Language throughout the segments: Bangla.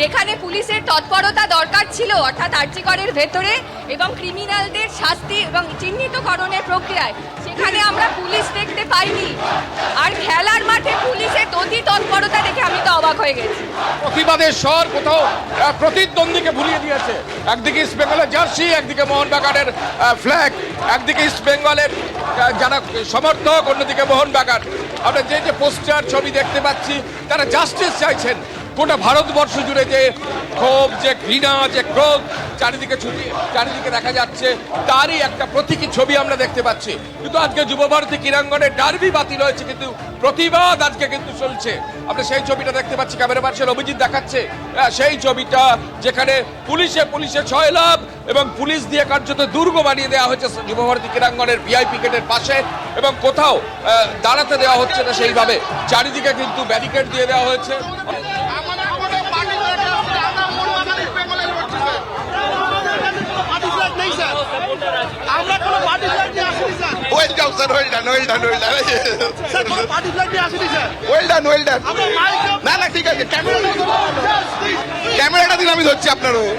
যেখানে পুলিশের তৎপরতা দরকার ছিল, অর্থাৎ আর্জিকরের ভেতরে এবং ক্রিমিনালদের শাস্তি এবং চিহ্নিতকরণের প্রক্রিয়ায়, সেখানে আমরা পুলিশ দেখতে পাইনি। আর খেলার মাঠে পুলিশের অতি তৎপরতা দেখে আমি তো অবাক হয়ে গেছি। প্রতিবাদের স্বর কোথাও প্রতিদ্বন্দ্বীকে ভুলিয়ে দিয়েছে। একদিকে ইস্ট বেঙ্গলের জার্সি একদিকে মোহনবাগানের ফ্ল্যাগ একদিকে ইস্ট বেঙ্গলের যারা সমর্থক, অন্যদিকে মোহনবাগান। আমরা যে যে পোস্টার ছবি দেখতে পাচ্ছি, তারা জাস্টিস চাইছেন। গোটা ভারতবর্ষ জুড়ে যে ক্ষোভ, যে ঘৃণা, যে ক্রোধ চারিদিকে ছুটি, চারিদিকে দেখা যাচ্ছে, তারই একটা প্রতীকী ছবি আমরা দেখতে পাচ্ছি। কিন্তু আজকে যুবভারতী ক্রীড়াঙ্গনে ডার্বি বাতিল হয়েছে কিন্তু, প্রতিবাদ আজকে কিন্তু চলছে। আমরা সেই ছবিটা দেখতে পাচ্ছি, ক্যামেরা পার্সন অভিজিৎ দেখাচ্ছে। সেই ছবিটা যেখানে পুলিশে পুলিশে ছয় লাভ এবং পুলিশ দিয়ে কার্যত দুর্গ বানিয়ে দেওয়া হয়েছে যুবভারতী ক্রীড়াঙ্গনের ভিআইপি গেটের পাশে এবং কোথাও দাঁড়াতে দেওয়া হচ্ছে না সেইভাবে। চারিদিকে কিন্তু ব্যারিকেড দিয়ে দেওয়া হয়েছে আমাদের কোনো পার্টি ফ্ল্যাগ নেই, আমরা মোহনবাগান ইস্ট বেঙ্গলের লড়ছি, স্যার। পার্টি ফ্ল্যাগ নেই, স্যার। আমরা কোনো পার্টি ফ্ল্যাগ নিয়ে আসিনি, sir. Well done sir well done well done well done sir, কোনো পার্টি নিয়ে আসিনি, sir. Well done well done না না ঠিক আছে ক্যামেরাটা ক্যামেরাটা দিন আমি ধরছি আপনার হয়ে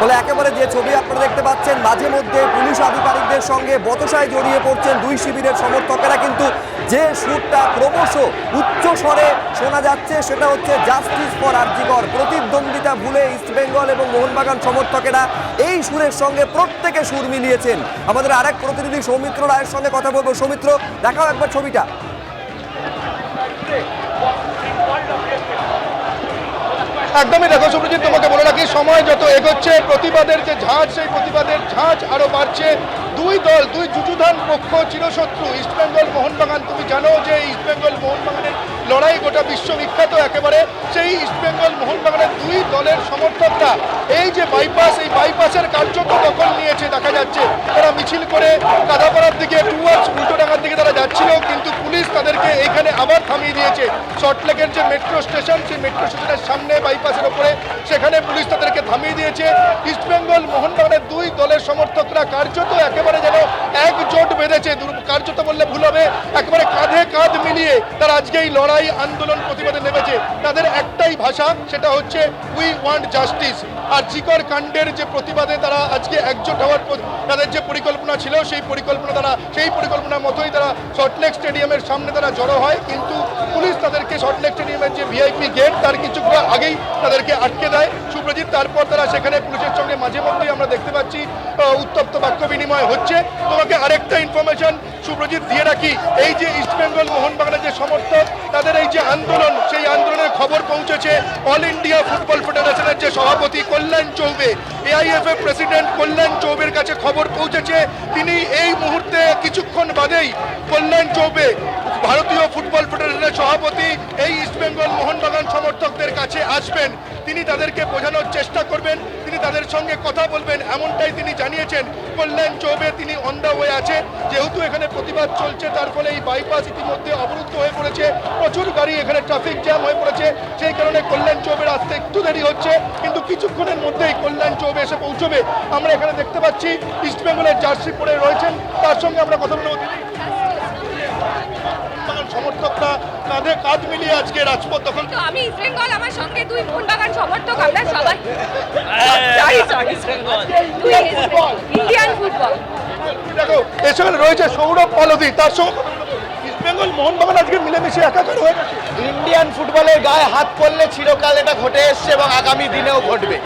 ফলে একেবারে যে ছবি আপনারা দেখতে পাচ্ছেন, মাঝে মধ্যে পুলিশ আধিকারিকদের সঙ্গে বতসায় জড়িয়ে পড়ছেন দুই শিবিরের সমর্থকেরা। কিন্তু যে সুরটা ক্রমশ উচ্চ স্বরে শোনা যাচ্ছে, সেটা হচ্ছে জাস্টিস ফর আরজিকর প্রতিদ্বন্দ্বিতা ভুলে ইস্টবেঙ্গল এবং মোহনবাগান সমর্থকেরা এই সুরের সঙ্গে প্রত্যেকে সুর মিলিয়েছেন। আমাদের আরেক প্রতিনিধি সৌমিত্র রায়ের সঙ্গে কথা বলব। সৌমিত্র, দেখাও একবার ছবিটা। একদমই দেখো সুপ্রজিৎ তোমাকে বলে রাখি, সময় যত এগোচ্ছে, প্রতিবাদের যে ঝাঁজ, সেই প্রতিবাদের ঝাঁজ আরও বাড়ছে। দুই দল, দুই যুযুধান পক্ষ, চিরশত্রু ইস্টবেঙ্গল মোহনবাগান। তুমি জানো যে ইস্টবেঙ্গল মোহনবাগানের লড়াই গোটা বিশ্ববিখ্যাত একেবারে। সেই ইস্টবেঙ্গল মোহনবাগানের দুই দলের সমর্থকরা, এই যে বাইপাস এই বাইপাসের কার্যত দখল নিয়েছে, দেখা যাচ্ছে। তারা মিছিল করে কাদাপাড়ার দিকে টুয়ার্ডস উল্টোডাঙ্গার দিকে তারা যাচ্ছিল কিন্তু পুলিশ তাদেরকে এখানে আবার থামিয়ে দিয়েছে। শর্টলেকের যে মেট্রো স্টেশন সেই মেট্রো স্টেশনের সামনে বাইপাসের ওপরে সেখানে পুলিশ তাদেরকে থামিয়ে দিয়েছে। ইস্টবেঙ্গল মোহনবাগানের দুই দলের সমর্থকরা কার্যত একেবারে যেন একজোট বেঁধেছে। কার্যত বললে ভুল হবে। কাঁধে মিলিয়ে তারা আজকে এই লড়াই আন্দোলন প্রতিবাদে নেমেছে। তাদের একটাই ভাষা, সেটা হচ্ছে উই ওয়ান্ট জাস্টিস আর জিকর কাণ্ডের যে প্রতিবাদে তারা আজকে একজোট হওয়ার তাদের যে পরিকল্পনা ছিল, সেই পরিকল্পনা তারা, সেই পরিকল্পনার মতোই তারা সল্টলেক স্টেডিয়ামের সামনে তারা জড়ো হয়। কিন্তু পুলিশ তাদেরকে সল্টলেক স্টেডিয়ামের যে ভিআইপি গেট তার কিছুক্ষণ আগেই তাদেরকে আটকে দেয়। সুপ্রজিৎ তারপর তারা সেখানে পুলিশের সঙ্গে মাঝে মধ্যেই আমরা দেখতে পাচ্ছি উত্তপ্ত বাক্য বিনিময় হচ্ছে। তোমাকে আরেকটা ইনফরমেশন সুপ্রজিৎ দিয়ে রাখি। এই যে ইস্টবেঙ্গল মোহনবাগানের যে সমর্থক, তাদের এই যে আন্দোলন, সেই আন্দোলনের খবর পৌঁছেছে অল ইন্ডিয়া ফুটবল ফেডারেশনের যে সভাপতি কল্যাণ চৌবে। এআইএফএ প্রেসিডেন্ট কল্যাণ চৌবের কাছে খবর পৌঁছেছে। তিনি এই মুহূর্তে কিছুক্ষণ বাদেই কল্যাণ চৌবে, ভারতীয় ফুটবল ফেডারেশনের সভাপতি, এই ইস্টবেঙ্গল মোহনবাগান সমর্থকদের কাছে আসবেন। তিনি তাদেরকে বোঝানোর চেষ্টা করবেন, তিনি তাদের সঙ্গে কথা বলবেন, এমনটাই তিনি জানিয়েছেন। কল্যাণ চৌবে, তিনি অন দ্য ওয়ে আছে। যেহেতু এখানে প্রতিবাদ চলছে তার ফলে এই বাইপাস ইতিমধ্যে অবরুদ্ধ হয়ে পড়েছে। প্রচুর গাড়ি এখানে ট্রাফিক জ্যাম হয়ে পড়েছে। সেই কারণে কল্যাণ চৌবের আসতে একটু দেরি হচ্ছে কিন্তু কিছুক্ষণের মধ্যেই কল্যাণ চৌবে এসে পৌঁছবে। আমরা এখানে দেখতে পাচ্ছি ইস্টবেঙ্গলের জার্সি পরে রয়েছেন। তার সঙ্গে আমরা কথা বলব। সমর্থকরা কাঁধে কাঁধ মিলিয়ে আজকে রাজপথ দখল তো আমি ইস্টবেঙ্গল আমার সঙ্গে দুই মোহনবাগান সমর্থক আমরা সবাই সরি সরি ইন্ডিয়ান ফুটবল সঙ্গে রয়েছে সৌরভ পলদি তার সঙ্গে ইস্টবেঙ্গল মোহনবাগান আজকে মিলেমিশে একাকার হয়ে গেছে। ইন্ডিয়ান ফুটবলের গায়ে হাত পড়লে চিরকাল এটা ঘটে এসছে এবং আগামী দিনেও ঘটবে।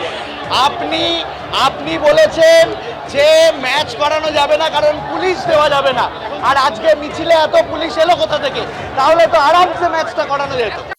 আপনি আপনি বলেছেন যে ম্যাচ করানো যাবে না, কারণ পুলিশ দেওয়া যাবে না। আর আজকে মিছিলে এত পুলিশ এলো কোথা থেকে? তাহলে তো আরামসে ম্যাচটা করানো যেত।